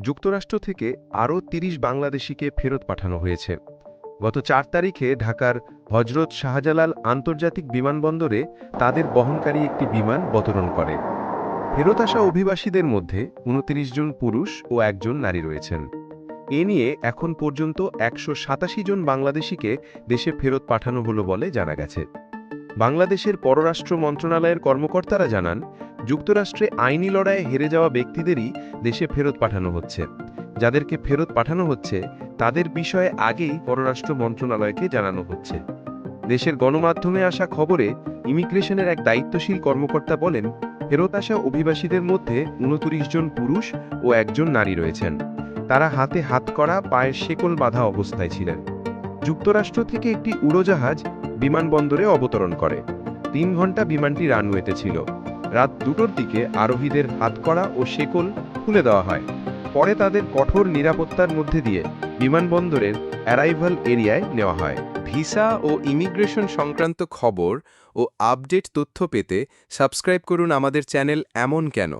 যুক্তরাষ্ট্র থেকে আরও ৩০ বাংলাদেশিকে ফেরত পাঠানো হয়েছে। গত চার তারিখে ঢাকার হজরত শাহজালাল আন্তর্জাতিক বিমানবন্দরে তাদের বহনকারী একটি বিমান অবতরণ করে। ফেরত আসা অভিবাসীদের মধ্যে উনত্রিশ জন পুরুষ ও একজন নারী রয়েছেন। এ নিয়ে এখন পর্যন্ত একশো সাতাশি জন বাংলাদেশিকে দেশে ফেরত পাঠানো হলো বলে জানা গেছে। বাংলাদেশের পররাষ্ট্র মন্ত্রণালয়ের কর্মকর্তারা জানান যুক্তরাষ্ট্রে আইনি লড়াইয়ে হেরে যাওয়া ব্যক্তিদেরই দেশে ফেরত পাঠানো হচ্ছে। যাদেরকে ফেরত পাঠানো হচ্ছে, তাদের বিষয়ে আগেই পররাষ্ট্র মন্ত্রণালয়কে জানানো হচ্ছে। দেশের গণমাধ্যমে আসা খবরে ইমিগ্রেশনের এক দায়িত্বশীল কর্মকর্তা বলেন, ফেরত আসা অভিবাসীদের মধ্যে উনত্রিশ জন পুরুষ ও একজন নারী রয়েছেন। তারা হাতে হাত করা, পায়ের শেকল বাঁধা অবস্থায় ছিলেন। যুক্তরাষ্ট্র থেকে একটি উড়োজাহাজ বিমানবন্দরে অবতরণ করে। তিন ঘণ্টা বিমানটি রানওয়েতে ছিল। রাত দুটোর দিকে আরোহীদের হাতকড়া ও শেকল খুলে দেওয়া হয়। পরে তাদের কঠোর নিরাপত্তার মধ্যে দিয়ে বিমানবন্দরের অ্যারাইভাল এরিয়ায় নেওয়া হয়। ভিসা ও ইমিগ্রেশন সংক্রান্ত খবর ও আপডেট তথ্য পেতে সাবস্ক্রাইব করুন আমাদের চ্যানেল এমন কেন।